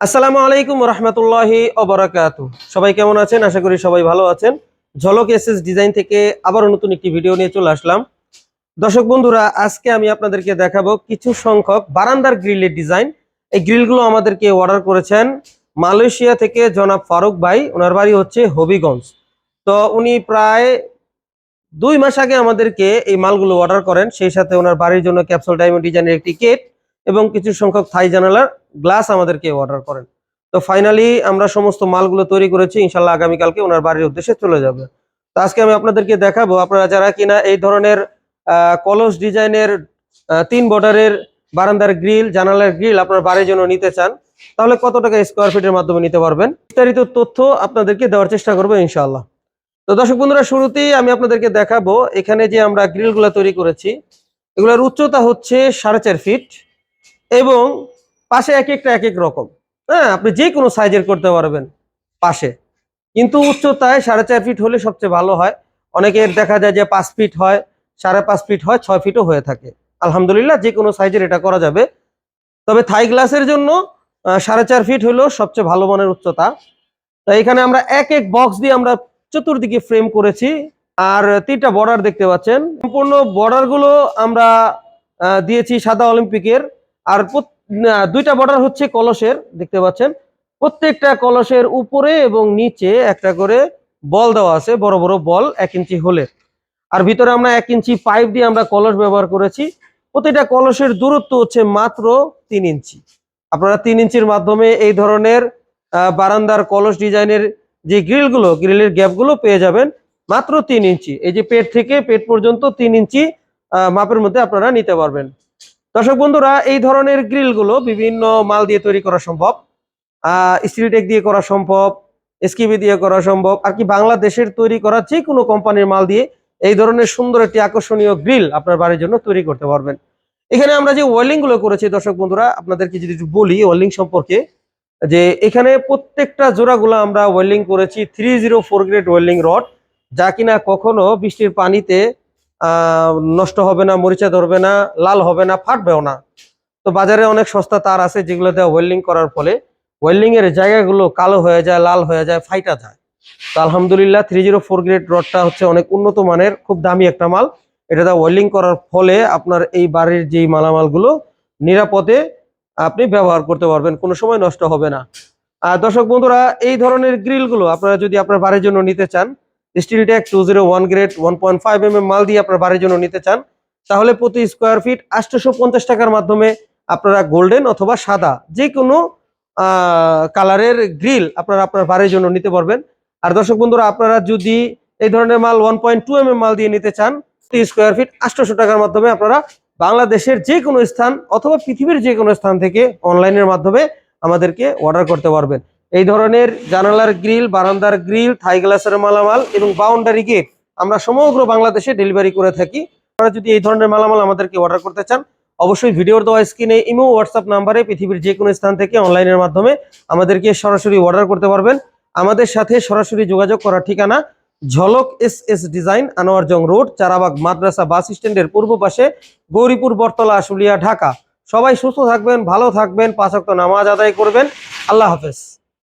আসসালামু আলাইকুম রহমতুল্লাহি অবরাকাতু সবাই কেমন আছেন? আশা করি সবাই ভালো আছেন। ঝলক এসএস ডিজাইন থেকে আবারও নতুন একটি ভিডিও নিয়ে চলে আসলাম। দর্শক বন্ধুরা, আজকে আমি আপনাদেরকে দেখাবো কিছু সংখ্যক বারান্দার গ্রিলের ডিজাইন। এই গ্রিলগুলো আমাদেরকে অর্ডার করেছেন মালয়েশিয়া থেকে জনাব ফারুক ভাই। ওনার বাড়ি হচ্ছে হবিগঞ্জ। তো উনি প্রায় দুই মাস আগে আমাদেরকে এই মালগুলো অর্ডার করেন। সেই সাথে ওনার বাড়ির জন্য ক্যাপসুল ডায়মন্ড ডিজাইনের একটি কেট। এবং কিছু সংখ্যক থাই জানালার গ্লাস আমাদেরকে অর্ডার করেন। তো ফাইনালি আমরা সমস্ত মালগুলো তৈরি করেছি ইনশাল্লাহ আগামীকালকে ওনার বাড়ির উদ্দেশ্যে চলে যাবে। তো আজকে আমি আপনাদেরকে দেখাবো, আপনারা যারা কিনা এই ধরনের কলস ডিজাইনের তিন বর্ডারের বারান্দার গ্রিল, জানালার গ্রিল আপনার বাড়ির জন্য নিতে চান, তাহলে কত টাকা স্কোয়ার ফিটের মাধ্যমে নিতে পারবেন? বিস্তারিত তথ্য আপনাদেরকে দেওয়ার চেষ্টা করব ইনশাআল্লাহ। তো দর্শক বন্ধুরা, শুরুতেই আমি আপনাদেরকে দেখাবো, এখানে যে আমরা গ্রিলগুলো তৈরি করেছি, এগুলোর উচ্চতা হচ্ছে সাড়ে চার ফিট এবং পাশে এক একটা এক এক রকম। হ্যাঁ আপনি যে কোনো সাইজের করতে পারবেন পাশে। কিন্তু উচ্চতায় সাড়ে চার ফিট হলে সবচেয়ে ভালো হয়। অনেকের দেখা যায় যে পাঁচ ফিট হয়, সাড়ে পাঁচ ফিট হয়, ছয় ফিটও হয়ে থাকে। আলহামদুলিল্লাহ, যে কোনো সাইজের এটা করা যাবে। তবে থাই গ্লাসের জন্য সাড়ে চার ফিট হলো সবচেয়ে ভালো মানের উচ্চতা। তো এখানে আমরা এক এক বক্স দিয়ে আমরা চতুর্দিকে ফ্রেম করেছি। আর তিনটা বর্ডার দেখতে পাচ্ছেন। সম্পূর্ণ বর্ডারগুলো আমরা দিয়েছি সাদা অলিম্পিকের আর দুইটা বর্ডার হচ্ছে কলসের, দেখতে পাচ্ছেন। প্রত্যেকটা কলসের উপরে এবং নিচে একটা করে বল দেওয়া আছে, বড় বড় বল, এক ইঞ্চি হলে। আর ভিতরে আমরা এক ইঞ্চি পাইপ দিয়ে আমরা কলস ব্যবহার করেছি। প্রতিটা কলসের দূরত্ব হচ্ছে মাত্র তিন ইঞ্চি। আপনারা তিন ইঞ্চির মাধ্যমে এই ধরনের বারান্দার কলস ডিজাইনের যে গ্রিলগুলো, গ্রিলের গ্যাপগুলো পেয়ে যাবেন মাত্র তিন ইঞ্চি। এই যে পেট থেকে পেট পর্যন্ত তিন ইঞ্চি মাপের মধ্যে আপনারা নিতে পারবেন। দর্শক বন্ধুরা, এই ধরনের গ্রিলগুলো বিভিন্ন মাল দিয়ে তৈরি করা সম্ভব স্টিল টেক দিয়ে করা সম্ভব এসকিবি দিয়ে করা সম্ভব, আর কি বাংলাদেশের তৈরি করা যে কোনো কোম্পানির মাল দিয়ে এই ধরনের সুন্দর একটি আকর্ষণীয় গ্রিল আপনার বাড়ির জন্য তৈরি করতে পারবেন। এখানে আমরা যে ওয়েল্ডিংগুলো করেছি দর্শক বন্ধুরা, আপনাদেরকে যদি বলি ওয়েল্ডিং সম্পর্কে, যে এখানে প্রত্যেকটা জোড়াগুলো আমরা ওয়েল্ডিং করেছি three zero four grade welding rod যা কিনা কখনো বৃষ্টির পানিতে নষ্ট হবে না, মরিচা ধরবে না, লাল হবে না, ফাটবেও না। তো বাজারে অনেক সস্তা তার আছে যেগুলোতে ওয়েল্ডিং করার ফলে ওয়েল্ডিং এর জায়গাগুলো কালো হয়ে যায়, লাল হয়ে যায়, ফাইটা যায়। তো আলহামদুলিল্লাহ থ্রি জিরো ফোর গ্রেড রডটা হচ্ছে অনেক উন্নত মানের, খুব দামি একটা মাল। এটাতে ওয়েল্ডিং করার ফলে আপনার এই বাড়ির যেই মালামালগুলো নিরাপদে আপনি ব্যবহার করতে পারবেন, কোনো সময় নষ্ট হবে না। আর দর্শক বন্ধুরা, এই ধরনের গ্রিলগুলো আপনারা যদি আপনার বাড়ির জন্য নিতে চান steel tack two zero one grade one point five M M মাল দিয়ে আপনার বাড়ির জন্য নিতে চান, তাহলে প্রতি স্কোয়ার ফিট আটশোশো পঞ্চাশ টাকার মাধ্যমে আপনারা গোল্ডেন অথবা সাদা যে কোনো কালারের গ্রিল আপনারা আপনার বাড়ির জন্য নিতে পারবেন। আর দর্শক বন্ধুরা, আপনারা যদি এই ধরনের মাল ওয়ান পয়েন্ট টু এম মাল দিয়ে নিতে চান, প্রতি স্কোয়ার ফিট আটশোশো টাকার মাধ্যমে আপনারা বাংলাদেশের যে কোনো স্থান অথবা পৃথিবীর যে কোনো স্থান থেকে অনলাইনের মাধ্যমে আমাদেরকে অর্ডার করতে পারবেন। এই ধরনের জানালার গ্রিল, বারান্দার গ্রিল, থাই গ্লাসের মালামাল এবং বাউন্ডারি গেট আমরা সমগ্র বাংলাদেশে ডেলিভারি করে থাকি। আপনারা যদি এই ধরনের মালামাল আমাদেরকে অর্ডার করতে চান, অবশ্যই ভিডিওর দেওয়া স্ক্রিনে ইমো, হোয়াটসঅ্যাপ নাম্বারে পৃথিবীর যে কোনো স্থান থেকে অনলাইনের মাধ্যমে আমাদেরকে সরাসরি অর্ডার করতে পারবেন। আমাদের সাথে সরাসরি যোগাযোগ করার ঠিকানা Jhalak S S design, Anwarjong road, Charabag মাদ্রাসা বাস স্ট্যান্ডের পূর্ব পাশে, গৌরীপুর, বটতলা, আশুলিয়া, ঢাকা। সবাই সুস্থ থাকবেন, ভালো থাকবেন, পাঁচ ওয়াক্ত নামাজ আদায় করবেন। আল্লাহ হাফেজ।